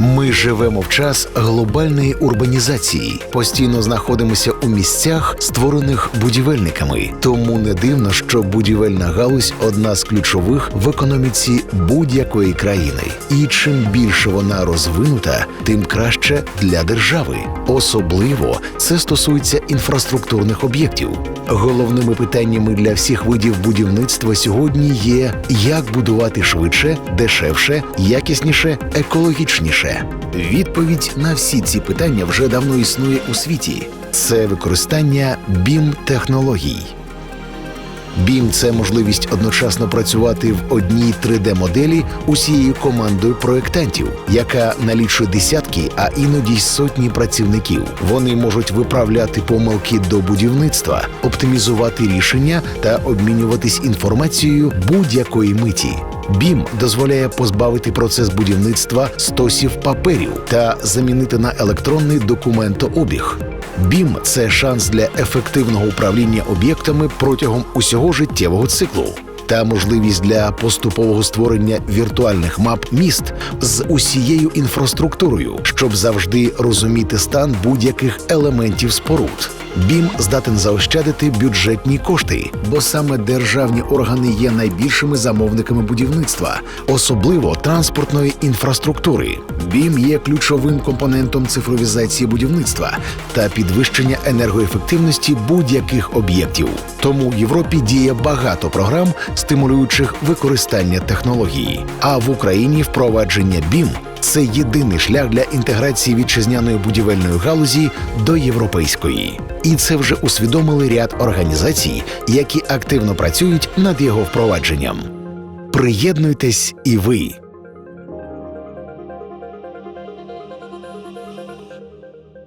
Ми живемо в час глобальної урбанізації, постійно знаходимося у місцях, створених будівельниками. Тому не дивно, що будівельна галузь одна з ключових в економіці будь-якої країни. І чим більше вона розвинута, тим краще для держави. Особливо це стосується інфраструктурних об'єктів. Головними питаннями для всіх видів будівництва сьогодні є як будувати швидше, дешевше, якісніше, екологічніше. Відповідь на всі ці питання вже давно існує у світі. Це використання бім технологій. BIM – це можливість одночасно працювати в одній 3D-моделі усією командою проєктантів, яка налічує десятки, а іноді й сотні працівників. Вони можуть виправляти помилки до будівництва, оптимізувати рішення та обмінюватись інформацією будь-якої миті. BIM дозволяє позбавити процес будівництва стосів паперів та замінити на електронний документообіг. BIM – це шанс для ефективного управління об'єктами протягом усього життєвого циклу та можливість для поступового створення віртуальних мап міст з усією інфраструктурою, щоб завжди розуміти стан будь-яких елементів споруд. BIM здатен заощадити бюджетні кошти, бо саме державні органи є найбільшими замовниками будівництва, особливо транспортної інфраструктури. BIM є ключовим компонентом цифровізації будівництва та підвищення енергоефективності будь-яких об'єктів. Тому в Європі діє багато програм, стимулюючих використання технології. А в Україні впровадження BIM – це єдиний шлях для інтеграції вітчизняної будівельної галузі до європейської. І це вже усвідомили ряд організацій, які активно працюють над його впровадженням. Приєднуйтесь і ви.